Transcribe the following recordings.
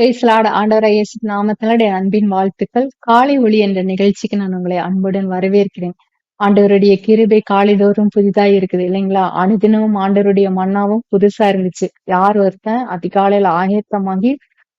பேசலாட ஆண்டவராய் இயேசு நாமத்தினுடைய அன்பின் வாழ்த்துக்கள். காலை ஒளி என்ற நிகழ்ச்சிக்கு நான் உங்களை அன்புடன் வரவேற்கிறேன். ஆண்டவருடைய கிருபை காலைதோறும் புதிதாய் இருக்குது இல்லைங்களா? அனுதினமும் ஆண்டவருடைய மன்னாவும் புதுசா இருந்துச்சு. யார் ஒருத்தன்? அதிகாலையில ஆயத்தமாகி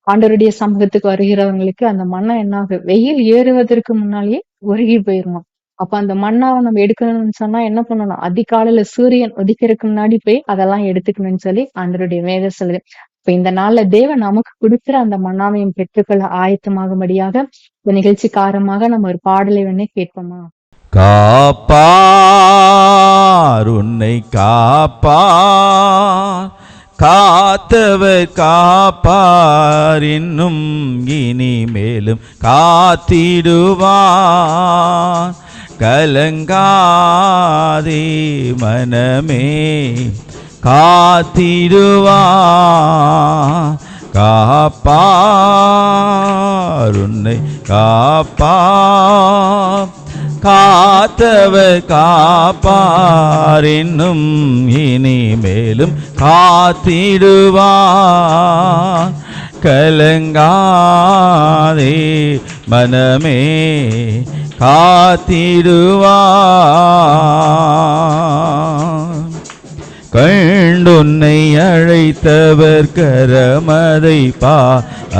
ஆண்டவருடைய சமூகத்துக்கு வருகிறவங்களுக்கு அந்த மண்ணா என்னாகும் வெயில் ஏறுவதற்கு முன்னாலேயே உருகி போயிருமா அப்ப அந்த மண்ணாவை நம்ம எடுக்கணும்னு சொன்னா என்ன பண்ணணும்? அதிகாலையில சூரியன் உதிக்கிறதுக்கு முன்னாடி போய் அதெல்லாம் எடுத்துக்கணும்னு சொல்லி ஆண்டவருடைய வேத சொல்லுது. இப்ப இந்த நாள்ல தேவன் நமக்கு கொடுக்கிற அந்த மன்னாவையும் பெற்றுக்கொள்ள ஆயத்தமாகும்படியாக இந்த நிகழ்ச்சி காரணமாக நம்ம ஒரு பாடலை வேணே கேட்போமா? காப்பார் உன்னை காப்பார். காத்தவர் காப்பார் இன்னும் இனிமேலும் காத்திடுவார். கலங்காதே மனமே. காத்திடுவார் காப்பார் உன்னை காப்பார். காத்தவர் காப்பார் இன்னும் இனிமேலும் காத்திடுவார் கலங்காதே மனமே காத்திடுவார் கண்டுன்னை அழைத்தவர் கரமதை பா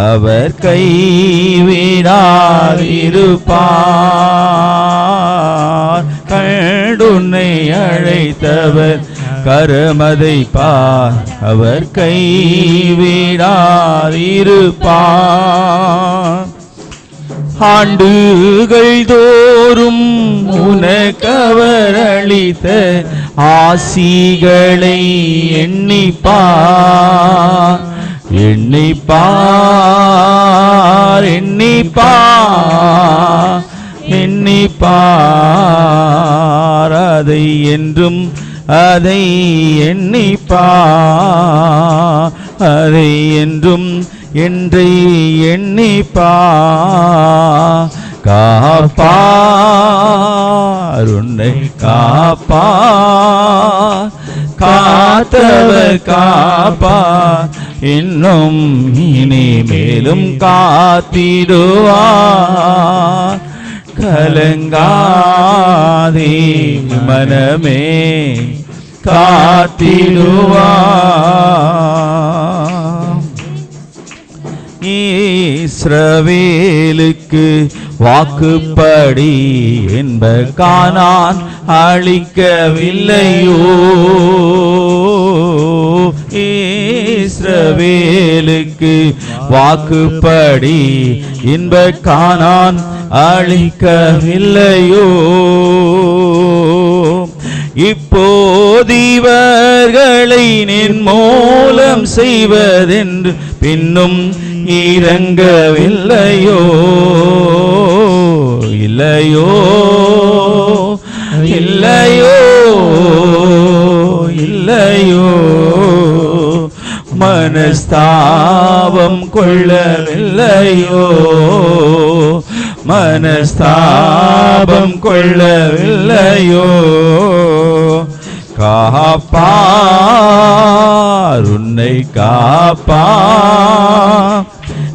அவர் கைவிடாதிருப்பார் கண்டுன்னை அழைத்தவர் கரமதை பா அவர் கைவிடாதிருப்பார் ஆண்டுகள் தோறும் உனக்கவர் அளித்த ஆசிகளை எண்ணிப்பார் எண்ணிப்பார் எண்ணிப்பார் எண்ணிப்பார். அதை என்றும் அதை எண்ணிப்பார் அதை என்றும் என்றை எண்ணிப்பா. காப்பா உன்னை காப்பா காத்தவர் காப்பா. இன்னும் இனி மேலும் காத்திடுவார் கலங்காதே மனமே காத்திடுவார் ஈஸ்ரவேலுக்கு வாக்குப்படி என்ப காணான் அழிக்கவில்லையோ இஸ்ரவேலுக்கு வாக்குப்படி இன்ப காணான் அழிக்கவில்லையோ இப்போதிவர்களை நின் மூலம் செய்வதென்று பின்னும் இறங்கவில்லையோ? இல்லையோ? மனஸ்தாபம் கொள்ளவில்லையோ? மனஸ்தாபம் கொள்ளவில்லையோ? காப்பார் உன்னை காப்பா.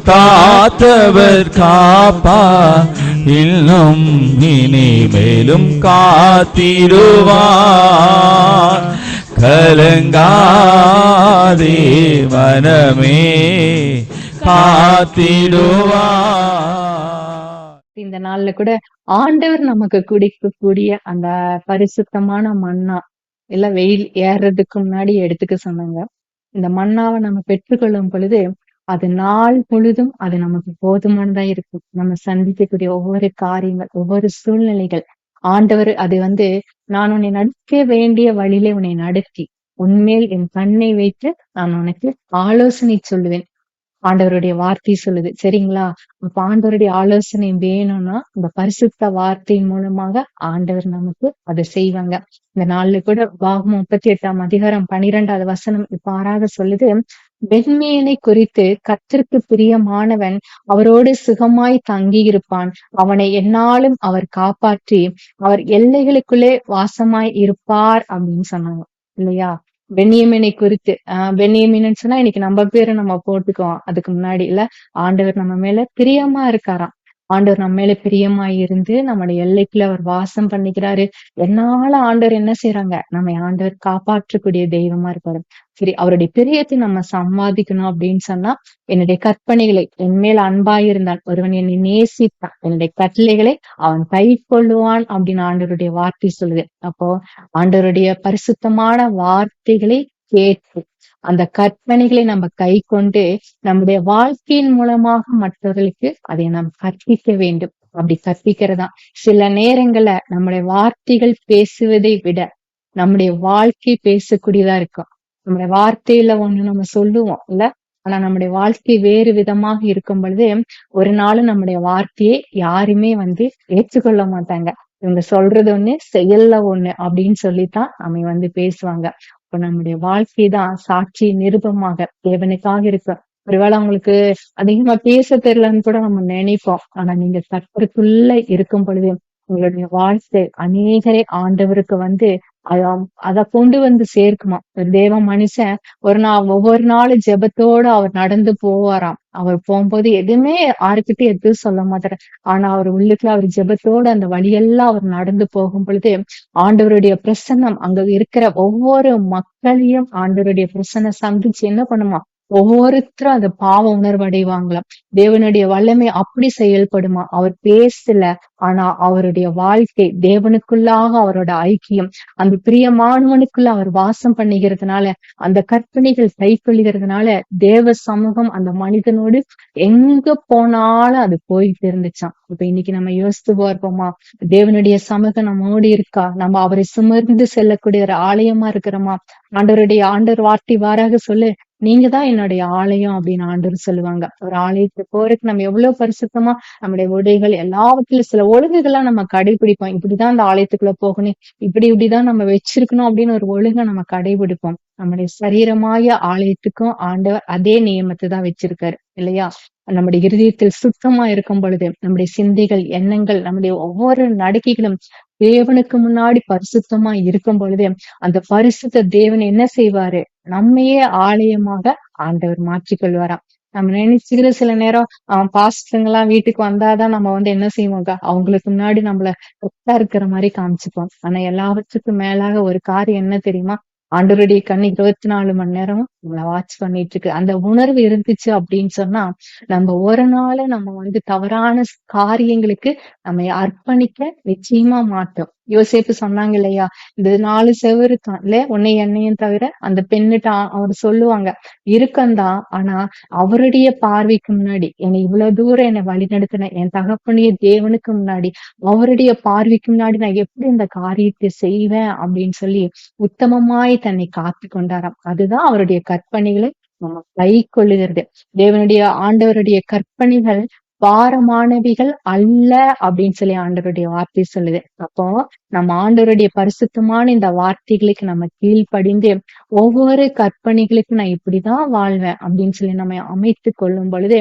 காத்தவர் காப்பா. இன்னும் இனிமேலும் காத்திடுவார். கலங்காதே மனமே காத்திடுவா இந்த நாள்ல கூட ஆண்டவர் நமக்கு குடிக்கக்கூடிய அந்த பரிசுத்தமான மண்ணா இல்ல வெயில் ஏறுறதுக்கு முன்னாடி எடுத்துக்க சொன்னாங்க. இந்த மண்ணாவை நம்ம பெற்றுக்கொள்ளும் பொழுது அது நாள் பொழுதும் அது நமக்கு போதுமானதா இருக்கும். நம்ம சந்திக்கக்கூடிய ஒவ்வொரு காரியங்கள் ஒவ்வொரு சூழ்நிலைகள் ஆண்டவர் அது வந்து நான் உன்னை நடக்க வேண்டிய வழியிலே உன்னை நடத்தி உன்மேல் என் கண்ணை வைத்து நான் உனக்கு ஆலோசனை சொல்லுவேன். ஆண்டவருடைய வார்த்தை சொல்லுது. சரிங்களா? அப்ப ஆண்டவருடைய ஆலோசனை வேணும்னா இந்த பரிசுத்த வார்த்தையின் மூலமாக ஆண்டவர் நமக்கு அதை செய்வாங்க. இந்த நாள்ல கூட பாகம் முப்பத்தி எட்டாம் அதிகாரம் பனிரெண்டாவது வசனம் இவ்வாறாக சொல்லுது. வெண்மையனை குறித்து கத்திற்கு பிரியமானவன் அவரோடு சுகமாய் தங்கியிருப்பான். அவனை என்னாலும் அவர் காப்பாற்றி அவர் எல்லைகளுக்குள்ளே வாசமாய் இருப்பார் அப்படின்னு சொன்னாங்க. இல்லையா? பென்னியமீனை குறித்து ஆஹ் பென்னியமீன்னு சொன்னா இன்னைக்கு நம்ம பேரை நம்ம போட்டுக்குவோம். அதுக்கு முன்னாடி இல்ல ஆண்டவர் நம்ம மேல பிரியமா இருக்காராம். ஆண்டவர் நம்ம மேல பிரியமா இருந்து நம்மளுடைய எல்லைக்குள்ள அவர் வாசம் பண்ணிக்கிறாரு. என்னால ஆண்டவர் என்ன செய்யறாங்க நம்ம ஆண்டவர் காப்பாற்றக்கூடிய தெய்வமா இருப்பாரு. சரி அவருடைய பிரியத்தை நம்ம சம்பாதிக்கணும் அப்படின்னு சொன்னா என்னுடைய கற்பனைகளை என் மேல் அன்பாயிருந்தான் ஒருவன் என்னை நேசித்தான் என்னுடைய கட்டளைகளை அவன் கை கொள்ளுவான் அப்படின்னு ஆண்டவருடைய வார்த்தை சொல்லுது. அப்போ ஆண்டவருடைய பரிசுத்தமான வார்த்தைகளை கேட்டு அந்த கற்பனைகளை நம்ம கை கொண்டு நம்முடைய வாழ்க்கையின் மூலமாக மற்றவர்களுக்கு அதை நாம் கற்பிக்க வேண்டும். அப்படி கற்பிக்கிறதா சில நேரங்கள்ல நம்முடைய வார்த்தைகள் பேசுவதை விட நம்முடைய வாழ்க்கை பேசக்கூடியதா இருக்கும். நம்முடைய வார்த்தையில ஒண்ணு நம்ம சொல்லுவோம் இல்ல? ஆனா நம்முடைய வாழ்க்கை வேறு விதமாக இருக்கும் பொழுது ஒரு நாளும் நம்முடைய வார்த்தையை யாருமே வந்து ஏற்றுக்கொள்ள மாட்டாங்க. இவங்க சொல்றது ஒண்ணு செயல்ல ஒண்ணு அப்படின்னு சொல்லித்தான் நம்ம வந்து பேசுவாங்க. இப்ப நம்முடைய வாழ்க்கை தான் சாட்சி நிருபமாக தேவனுக்காக இருக்க. ஒருவேளை அவங்களுக்கு அதிகமா பேச தெரியலன்னு கூட நம்ம நினைப்போம். ஆனா நீங்க கற்பருக்குள்ள இருக்கும் பொழுது உங்களுடைய வாழ்த்து. அநேகரை ஆண்டவருக்கு வந்து அத- கொண்டு வந்து சேர்க்குமா ஒரு தேவ மனுஷன் ஒரு நாள் ஒவ்வொரு நாளும் ஜெபத்தோட அவர் நடந்து போவாராம். அவர் போகும்போது எதுவுமே யாருக்கிட்டே எதுவும் சொல்ல மாட்டார். ஆனா அவர் உள்ளுக்குள்ள அவர் ஜெபத்தோட அந்த வழியெல்லாம் அவர் நடந்து போகும் பொழுது ஆண்டவருடைய பிரசன்னம் அங்க இருக்கிற ஒவ்வொரு மக்களையும் ஆண்டவருடைய பிரசன்னம் சந்திச்சு என்ன பண்ணுமா ஒவ்வொருத்தரும் அந்த பாவ உணர்வு அடைவாங்களாம். தேவனுடைய வல்லமை அப்படி செயல்படுமா? அவர் பேசல ஆனா அவருடைய வாழ்க்கை தேவனுக்குள்ளாக அவரோட ஐக்கியம். அந்த பிரியமானவனுக்குள்ள அவர் வாசம் பண்ணுகிறதுனால அந்த கற்பனைகள் கை கொள்கிறதுனால தேவ சமூகம் அந்த மனிதனோடு எங்க போனாலும் அது போயிட்டு இருந்துச்சாம். இப்ப இன்னைக்கு நம்ம யோசித்து பார்ப்போமா? தேவனுடைய சமூகம் நம்மோடு இருக்கா? நம்ம அவரை சுமர்ந்து செல்லக்கூடிய ஒரு ஆலயமா இருக்கிறோமா? ஆண்டவருடைய ஆண்டவர் வார்த்தை வாராக சொல்லு நீங்க தான் என்னுடைய ஆலயம் அப்படின்னு ஆண்டவர் சொல்லுவாங்க. ஒரு ஆலயத்துக்கு போறதுக்கு நம்ம எவ்வளவு பரிசுத்தமா நம்முடைய உடைகள் எல்லாவற்றிலும் சில ஒழுங்குகள்லாம் நம்ம கடைபிடிப்போம். இப்படிதான் அந்த ஆலயத்துக்குள்ள போகணும். இப்படி இப்படிதான் நம்ம வச்சிருக்கணும் அப்படின்னு ஒரு ஒழுங்கை நம்ம கடைபிடிப்போம். நம்முடைய சரீரமாய ஆலயத்துக்கும் ஆண்டவர் அதே நியமத்தை தான் வச்சிருக்காரு இல்லையா? நம்முடைய இருதயத்தில் சுத்தமா இருக்கும் பொழுது நம்முடைய சிந்தைகள் எண்ணங்கள் நம்முடைய ஒவ்வொரு நடக்கைகளும் தேவனுக்கு முன்னாடி பரிசுத்தமா இருக்கும் பொழுது அந்த பரிசுத்த தேவன் என்ன செய்வாரு? நம்மையே ஆலயமாக ஆண்டவர் மாற்றிக்கொள்வாராம். நம்ம நினைச்சுக்கிற சில நேரம் அவன் பாஸ்டருங்க எல்லாம் வீட்டுக்கு வந்தாதான் நம்ம வந்து என்ன செய்வோம்க்கா? அவங்களுக்கு முன்னாடி நம்மள ஒத்தா இருக்கிற மாதிரி காமிச்சுப்போம். ஆனா எல்லாவற்றுக்கும் மேலாக ஒரு காரியம் என்ன தெரியுமா? ஆண்டவருடைய கண் இருபத்தி நாலு மணி நேரம் நம்மள வாட்ச் பண்ணிட்டு இருக்கு. அந்த உணர்வு இருந்துச்சு அப்படின்னு சொன்னா நம்ம ஒரு நாள நம்ம வந்து தவறான காரியங்களுக்கு நம்ம அர்ப்பணிக்க நிச்சயமா மாட்டோம். யோசேப்பு சொன்னாங்க இல்லையா? இந்த நாலு செவரு தான். இல்ல உன்னை என்னையும் தவிர அந்த பெண்ணுட்ட அவர் சொல்லுவாங்க இருக்கந்தான். ஆனா அவருடைய பார்வைக்கு முன்னாடி என்னை இவ்வளவு தூரம் என்னை வழிநடத்தின என் தகப்பனைய தேவனுக்கு முன்னாடி அவருடைய பார்வைக்கு முன்னாடி நான் எப்படி இந்த காரியத்தை செய்வேன்? அப்படின்னு சொல்லி உத்தமமாய் தன்னை காத்து கொண்டாராம். அதுதான் அவருடைய கற்பனைகளை நம்ம கை கொள்ளுகிறது. தேவனுடைய ஆண்டவருடைய கற்பனைகள் பாரமானவிகள் அல்ல அப்படின்னு சொல்லி ஆண்டவருடைய வார்த்தை சொல்லுது. அப்போ நம்ம ஆண்டவருடைய பரிசுத்தமான இந்த வார்த்தைகளுக்கு நம்ம கீழ்ப்படிந்து ஒவ்வொரு கற்பனைகளுக்கு நான் இப்படிதான் வாழ்வேன் அப்படின்னு சொல்லி நம்ம அமைத்து கொள்ளும் பொழுது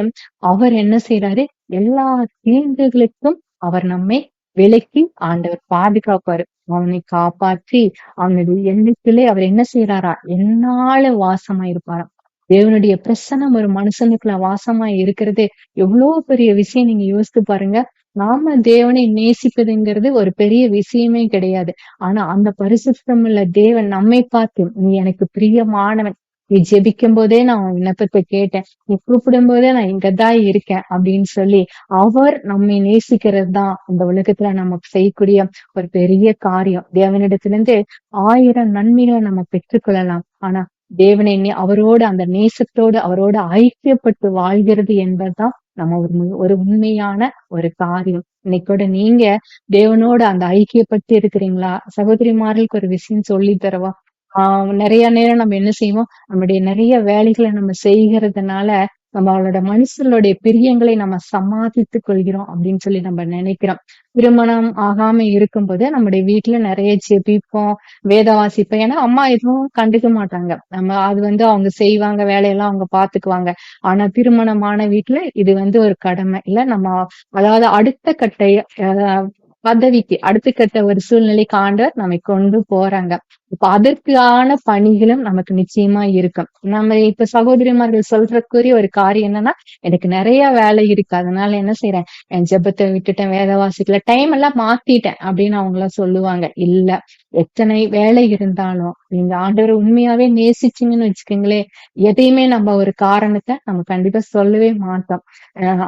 அவர் என்ன செய்யறாரு எல்லா தீங்குகளுக்கும் அவர் நம்மை விலக்கி ஆண்டவர் பாதுகாப்பாரு. அவனை காப்பாற்றி அவனுடைய எண்ணத்திலே அவர் என்ன செய்யறாரா என்னால வாசமா இருப்பாராம் தேவனுடைய பிரசன்னம் ஒரு மனுஷனுக்குள்ள வாசமா இருக்கிறது எவ்வளவு பெரிய விஷயம் நீங்க யோசித்து பாருங்க. நாம தேவனை நேசிப்பதுங்கிறது ஒரு பெரிய விஷயமே கிடையாது. ஆனா அந்த பரிசுத்தம் உள்ள தேவன் நம்மை பார்த்து நீ எனக்கு பிரியமானவன். நீ ஜெபிக்கும் போதே நான் உன் விண்ணப்பத்தை கேட்டேன். நீ கூப்பிடும் போதே நான் இங்கதான் இருக்கேன் அப்படின்னு சொல்லி அவர் நம்மை நேசிக்கிறது தான் இந்த உலகத்துல நமக்கு செய்யக்கூடிய ஒரு பெரிய காரியம். தேவனிடத்திலிருந்து ஆயிரம் நன்மைகளை நம்ம பெற்றுக்கொள்ளலாம். ஆனா தேவனை நே- அவரோடு அந்த நேசத்தோடு அவரோடு ஐக்கியப்பட்டு வாழ்கிறது என்பதுதான் நம்ம ஒரு ஒரு உண்மையான ஒரு காரியம். இன்னைக்கு கூட நீங்க தேவனோட அந்த ஐக்கியப்பட்டு இருக்கிறீங்களா? சகோதரிமார்களுக்கு ஒரு விஷயம் சொல்லி தரவா? ஆஹ் நிறைய நேரம் நம்ம என்ன செய்வோம்? நம்முடைய நிறைய வேலைகளை நம்ம செய்கிறதுனால நம்மளோட அவளோட பிரியங்களை நம்ம சமாளித்துக் கொள்கிறோம் அப்படின்னு சொல்லி நம்ம நினைக்கிறோம். திருமணம் ஆகாம இருக்கும்போது நம்முடைய வீட்டுல நிறைய ஜெபிப்போம் வேத வாசிப்போம். ஏன்னா அம்மா எதுவும் கண்டுக்க மாட்டாங்க. நம்ம அது வந்து அவங்க செய்வாங்க வேலையெல்லாம் அவங்க பாத்துக்குவாங்க. ஆனா திருமணமான வீட்டுல இது வந்து ஒரு கடமை. இல்ல நம்ம அதாவது அடுத்த கட்ட அஹ், பதவிக்கு அடுத்த கட்ட ஒரு சூழ்நிலைக்கு ஆண்டவர் நம்மை கொண்டு போறாங்க. இப்ப அதற்கான பணிகளும் நமக்கு நிச்சயமா இருக்கும். நம்ம இப்ப சகோதரிமார்கள் சொல்றக்குரிய ஒரு காரியம் என்னன்னா எனக்கு நிறைய வேலை இருக்கு. அதனால என்ன செய்யறேன் என் ஜெபத்தை விட்டுட்டேன் வேத வாசிக்கல. டைம் எல்லாம் மாத்திட்டேன் அப்படின்னு அவங்க எல்லாம் சொல்லுவாங்க. இல்ல எத்தனை வேலை இருந்தாலும் நீங்க ஆண்டவரை உண்மையாவே நேசிச்சீங்கன்னு வச்சுக்கோங்களேன் எதையுமே நம்ம ஒரு காரணத்தை நம்ம கண்டிப்பா சொல்லவே மாட்டோம்.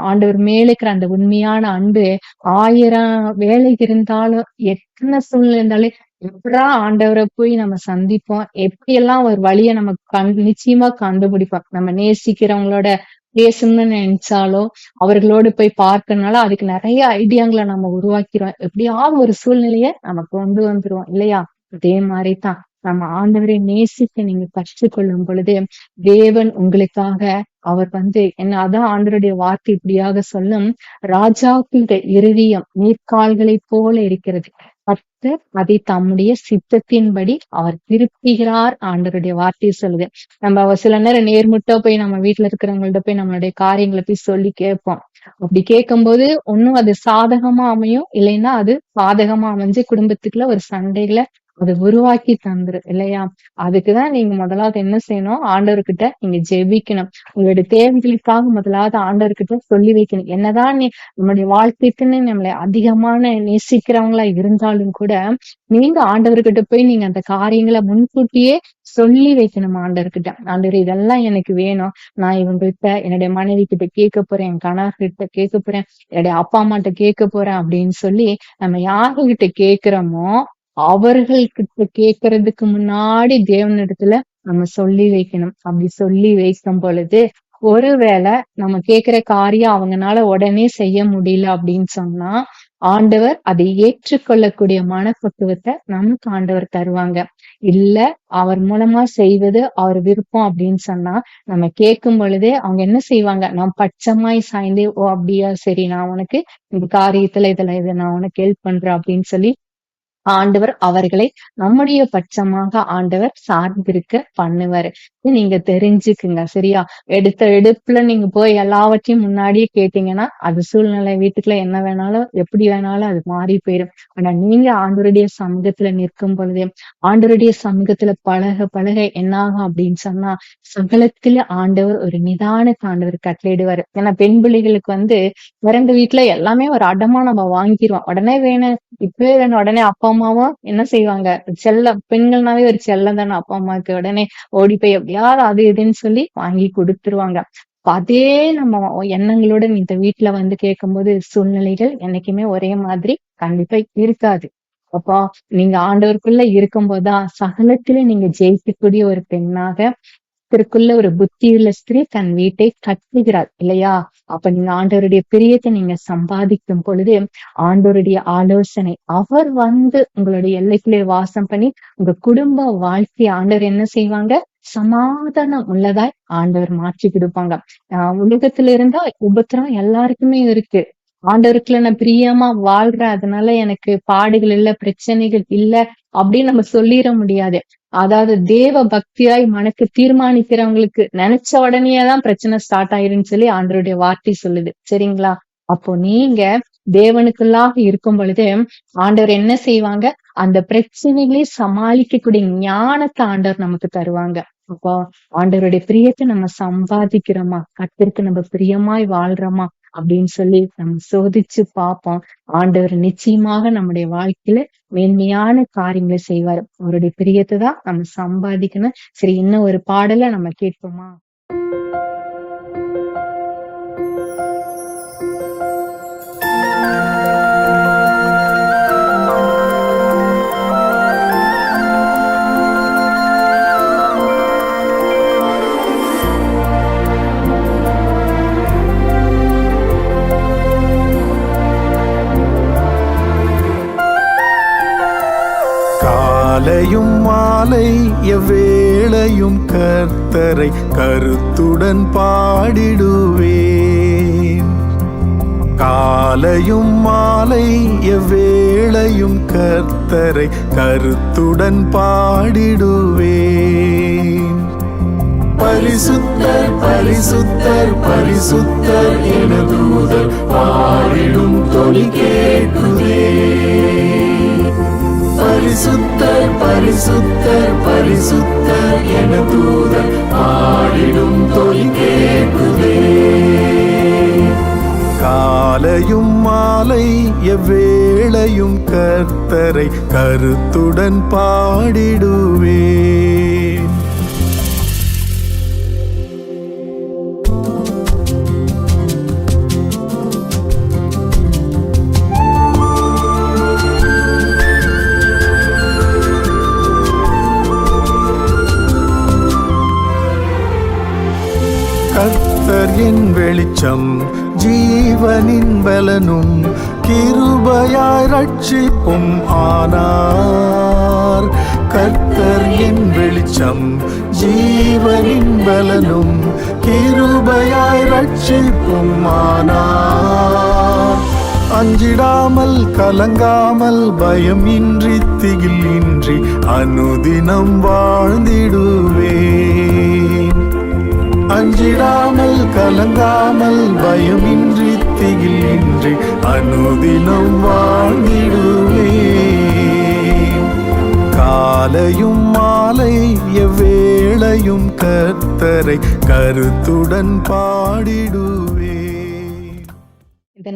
ஆண்டவர் மேலுக்கிற அந்த உண்மையான அன்பு ஆயிரம் வேலை இருந்தாலும் எத்தனை சூழ்நிலை இருந்தாலும் எப்படா ஆண்டவரை போய் நம்ம சந்திப்போம்? எப்படியெல்லாம் ஒரு வழியை நம்ம கண் நிச்சயமா கண்டுபிடிப்போம்? நம்ம நேசிக்கிறவங்களோட பேசணும்னு நினைச்சாலோ அவர்களோடு போய் பார்க்கறதுனால அதுக்கு நிறைய ஐடியாங்களை நம்ம உருவாக்கிறோம். எப்படியாவது ஒரு சூழ்நிலைய நம்ம கொண்டு வந்துருவோம் இல்லையா? அதே மாதிரிதான் நம்ம ஆண்டவரை நேசிக்க நீங்க கற்றுக்கொள்ளும் பொழுது தேவன் உங்களுக்காக அவர் வந்து என்ன அதான் ஆண்டவருடைய வார்த்தை இப்படியாக சொல்லும் ராஜாக்களுடைய இருதயம் நீர்க்கால்களைப் போல இருக்கிறது. கர்த்தர் அதை தம்முடைய சித்தத்தின்படி அவர் திருப்புகிறார் ஆண்டவருடைய வார்த்தையை சொல்லுது. நம்ம சில நேரம் நேர்முட்டா போய் நம்ம வீட்டுல இருக்கிறவங்கள்ட்ட போய் நம்மளுடைய காரியங்களை போய் சொல்லி கேட்போம். அப்படி கேட்கும்போது ஒண்ணும் அது சாதகமா அமையும் இல்லைன்னா அது பாதகமா அமைஞ்சு குடும்பத்துக்குள்ள ஒரு சண்டையில அதை உருவாக்கி தந்துரு இல்லையா? அதுக்குதான் நீங்க முதலாவது என்ன செய்யணும்? ஆண்டவர்கிட்ட நீங்க ஜெபிக்கணும். உங்களுடைய தேவைகளுக்காக முதலாவது ஆண்டவர்கிட்ட சொல்லி வைக்கணும். என்னதான் நீ நம்மளுடைய வாழ்க்கைக்குன்னு நம்மளை அதிகமான நேசிக்கிறவங்களா இருந்தாலும் கூட நீங்க ஆண்டவர்கிட்ட போய் நீங்க அந்த காரியங்களை முன்கூட்டியே சொல்லி வைக்கணும் ஆண்டவர்கிட்ட. ஆண்டவர் இதெல்லாம் எனக்கு வேணும். நான் இவங்ககிட்ட என்னுடைய மனைவி கிட்ட கேட்க போறேன் என் கணவர்கிட்ட கேட்க போறேன் என்னுடைய அப்பா அம்மாட்ட கேட்க போறேன் அப்படின்னு சொல்லி நம்ம யாருகிட்ட கேக்குறோமோ அவர்கள்கிட்ட கேட்கறதுக்கு முன்னாடி தேவனிடத்துல நம்ம சொல்லி வைக்கணும். அப்படி சொல்லி வைக்கும் பொழுது ஒருவேளை நம்ம கேட்கிற காரியம் அவங்கனால உடனே செய்ய முடியல அப்படின்னு சொன்னா ஆண்டவர் அதை ஏற்றுக்கொள்ளக்கூடிய மனப்பக்குவத்தை நமக்கு ஆண்டவர் தருவாங்க. இல்ல அவர் மூலமா செய்வது அவர் விருப்பம் அப்படின்னு சொன்னா நம்ம கேட்கும் பொழுதே அவங்க என்ன செய்வாங்க? நான் பச்சமாய் சாய்ந்தே ஓ அப்படியா? சரி நான் உனக்கு இந்த காரியத்துல இதுல இதை நான் உனக்கு ஹெல்ப் பண்றேன் அப்படின்னு சொல்லி ஆண்டவர் அவர்களை நம்முடைய பட்சமாக ஆண்டவர் சார்ந்திருக்க பண்ணுவாரு. நீங்க தெரிஞ்சுக்குங்க சரியா? எடுத்த எடுப்புல நீங்க போய் எல்லாவற்றையும் முன்னாடியே கேட்டீங்கன்னா அது சூழ்நிலை வீட்டுக்குள்ள என்ன வேணாலும் எப்படி வேணாலும் அது மாறி போயிடும் ஆனா நீங்க ஆண்டவருடைய சமூகத்துல நிற்கும் பொழுது ஆண்டவருடைய சமூகத்துல பழக பழக என்னாகும் அப்படின்னு சொன்னா சகலத்துல ஆண்டவர் ஒரு நிதான ஆண்டவர் கட்டளையிடுவாரு. ஏன்னா பெண் பிள்ளைகளுக்கு வந்து பிறந்த வீட்டுல எல்லாமே ஒரு அடமா நம்ம வாங்கிடுவோம் உடனே வேணும் இப்பவே வேணும் உடனே அப்பா அம்மாவும் என்ன செய்வாங்க? செல்ல பெண்கள்னாவே ஒரு செல்லம் தானே. அப்பா அம்மாவுக்கு உடனே ஓடி போய் எப்படியாவது அது இதுன்னு சொல்லி வாங்கி கொடுத்துருவாங்க. அதே நம்ம எண்ணங்களுடன் இந்த வீட்டுல வந்து கேட்கும்போது சூழ்நிலைகள் என்னைக்குமே ஒரே மாதிரி கண்டிப்பா இருக்காது. அப்போ நீங்க ஆண்டவருக்குள்ள இருக்கும்போதுதான் சகலத்திலே நீங்க ஜெயிக்கக்கூடிய ஒரு பெண்ணாக திருக்குள்ள ஒரு புத்தியுள்ள ஸ்திரீ தன் வீட்டை கட்டுகிறார் இல்லையா? அப்ப நீங்க ஆண்டவருடைய பிரியத்தை நீங்க சம்பாதிக்கும் பொழுது ஆண்டவருடைய ஆலோசனை அவர் வந்து உங்களுடைய எல்லைக்குள்ளே வாசம் பண்ணி உங்க குடும்ப வாழ்க்கை ஆண்டவர் என்ன செய்வாங்க? சமாதானம் உள்ளதாய் ஆண்டவர் மாற்றி கொடுப்பாங்க. ஆஹ் உலகத்துல இருந்தா உபத்திரம் எல்லாருக்குமே இருக்கு. ஆண்டவருக்குள்ள நான் பிரியமா வாழ்ற அதனால எனக்கு பாடுகள் இல்ல பிரச்சனைகள் இல்ல அப்படின்னு நம்ம சொல்லிட முடியாது. அதாவது தேவ பக்தியாய் மனக்கு தீர்மானிக்கிறவங்களுக்கு நினைச்ச உடனேதான் பிரச்சனை ஸ்டார்ட் ஆயிருன்னு சொல்லி ஆண்டருடைய வார்த்தை சொல்லுது. சரிங்களா? அப்போ நீங்க தேவனுக்குள்ளாக இருக்கும் பொழுது ஆண்டவர் என்ன செய்வாங்க? அந்த பிரச்சனைகளை சமாளிக்கக்கூடிய ஞானத்தை ஆண்டவர் நமக்கு தருவாங்க. அப்போ ஆண்டவருடைய பிரியத்தை நம்ம சம்பாதிக்கிறோமா? கத்திற்கு நம்ம பிரியமாய் வாழ்றோமா? அப்படின்னு சொல்லி நம்ம சோதிச்சு பார்ப்போம். ஆண்டவர் நிச்சயமாக நம்முடைய வாழ்க்கையில மேன்மையான காரியங்களை செய்வார். அவருடைய பிரியத்தை தான் நம்ம சம்பாதிக்கணும். சரி இன்னும் ஒரு பாடலை நம்ம கேட்போமா? எவ்வேளையும் கர்த்தரை கருத்துடன் பாடிடுவேன். காலையும் மாலை எவ்வேளையும் கர்த்தரை கருத்துடன் பாடிடுவேன். பரிசுத்தர் பரிசுத்தர் பரிசுத்தர் என தூதர் பாடிடும் தொனி கேட்குதே. பரிசுத்தர் பரிசுத்தர் பரிசுத்தர் என தூதர் பாடிடும் தொல் கேட்குதே. காலையும் மாலை எவ்வேளையும் கர்த்தரை கருத்துடன் பாடிடுவே வெளிச்சம் ஜீவனின் பலனும் கிருபையாய் ரட்சிப்பும் ஆனார். கர்த்தர் என் வெளிச்சம் ஜீவனின் பலனும் கிருபையாய் ரட்சிப்பும் ஆனார். அஞ்சிடாமல் கலங்காமல் பயமின்றி திகிலின்றி அனுதினம் வாழ்ந்திடுவேன். அஞ்சிடாமல் கலங்காமல் பயமின்றி திகிலின்றி அனுதினம் வாழ்ந்திடுவே காலையும் மாலை எவ்வேளையும் கர்த்தரை கருத்துடன் பாடிடுவேன்.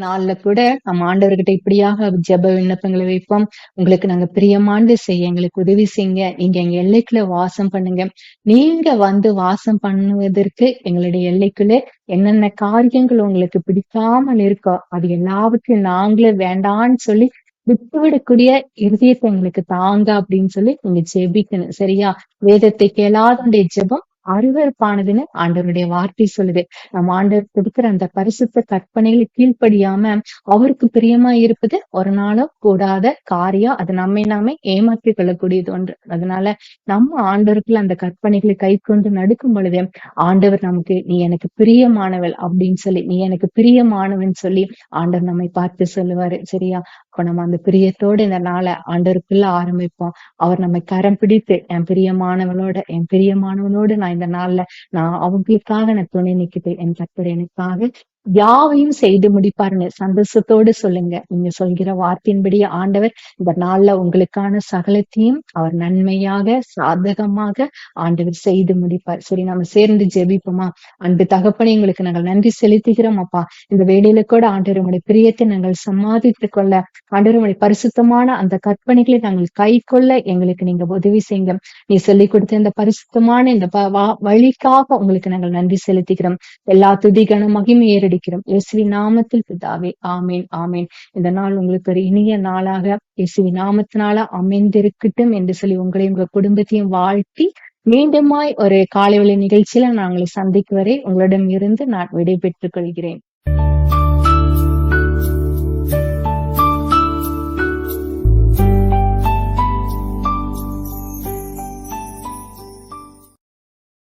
நாள்ல கூட நம்ம ஆண்டவர்கிட்ட இப்படியாக ஜெப விண்ணப்பங்களை வைப்போம். உங்களுக்கு நாங்க பிரியமாண்டு செய்ய எங்களுக்கு உதவி செய்யுங்க. நீங்க எங்க எல்லைக்குள்ள வாசம் பண்ணுங்க. நீங்க வந்து வாசம் பண்ணுவதற்கு எங்களுடைய எல்லைக்குள்ள என்னென்ன காரியங்கள் உங்களுக்கு பிடிக்காமல் இருக்கோ அது எல்லாவற்றையும் நாங்களே வேண்டான்னு சொல்லி விட்டுவிடக்கூடிய இருதயத்தை எங்களுக்கு தாங்க அப்படின்னு சொல்லி நீங்க ஜெபிக்கணும். சரியா? வேதத்தை கேளாதனுடைய ஜெபம் அருவறுப்பானதுன்னு ஆண்டவருடைய வார்த்தை சொல்லுது. நம்ம ஆண்டவர் கொடுக்கிற அந்த பரிசுத்த கற்பனைகளை கீழ்ப்படியாம அவருக்கு பிரியமா இருப்பது ஒரு நாளும் கூடாத காரியம். அது நம்மை நாமே ஏமாற்றி கொள்ளக்கூடியது ஒன்று. அதனால நம்ம ஆண்டவருக்குள்ள அந்த கற்பனைகளை கை கொண்டு நடுக்கும் பொழுது ஆண்டவர் நமக்கு நீ எனக்கு பிரியமானவள் அப்படின்னு சொல்லி நீ எனக்கு பிரியமானவன் சொல்லி ஆண்டவர் நம்மை பார்த்து சொல்லுவாரு. சரியா? இப்ப நம்ம அந்த பிரியத்தோட இந்த நாளை ஆண்டவருக்குள்ள ஆரம்பிப்போம். அவர் நம்மை கரம் பிடித்து என் பிரியமானவளோட என் பிரியமானவனோடு நான் இந்த நாள்ல நான் அவங்களுக்காக நான் துணை நிக்குது என் கத்தர் எனக்காக யாவையும் செய்து முடிப்பாருன்னு சந்தோஷத்தோடு சொல்லுங்க. நீங்க சொல்கிற வார்த்தையின்படி ஆண்டவர் இந்த நாள்ல உங்களுக்கான சகலத்தையும் அவர் நன்மையாக சாதகமாக ஆண்டவர் செய்து முடிப்பார். சரி நம்ம சேர்ந்து ஜெபிப்போமா? அன்பு தகப்பனை உங்களுக்கு நாங்கள் நன்றி செலுத்துகிறோம் அப்பா. இந்த வேலையில கூட ஆண்டவர் உங்களுடைய பிரியத்தை நாங்கள் சமாதித்துக் கொள்ள ஆண்டவர் உங்களுடைய பரிசுத்தமான அந்த கற்பனைகளை நாங்கள் கை கொள்ள எங்களுக்கு நீங்க உதவி செய்யுங்க. நீ சொல்லிக் கொடுத்த இந்த பரிசுத்தமான இந்த வா- வழிக்காக உங்களுக்கு நாங்கள் நன்றி செலுத்துகிறோம். எல்லா துதிகன மகிமை ஜெபிக்கிறோம் இயேசுவி நாமத்தில் பிதாவே ஆமேன் ஆமேன். இந்த நாள் உங்களுக்கு ஒரு இனிய நாளாக இயேசுவி நாமத்தினால அமைந்திருக்கட்டும் என்று சொல்லி உங்களையும் உங்க குடும்பத்தையும் வாழ்த்தி மீண்டுமாய் ஒரு காலை வேளை நிகழ்ச்சியில நான் உங்களை சந்திக்கும் வரை உங்களிடம் இருந்து நான் விடைபெற்றுக் கொள்கிறேன்.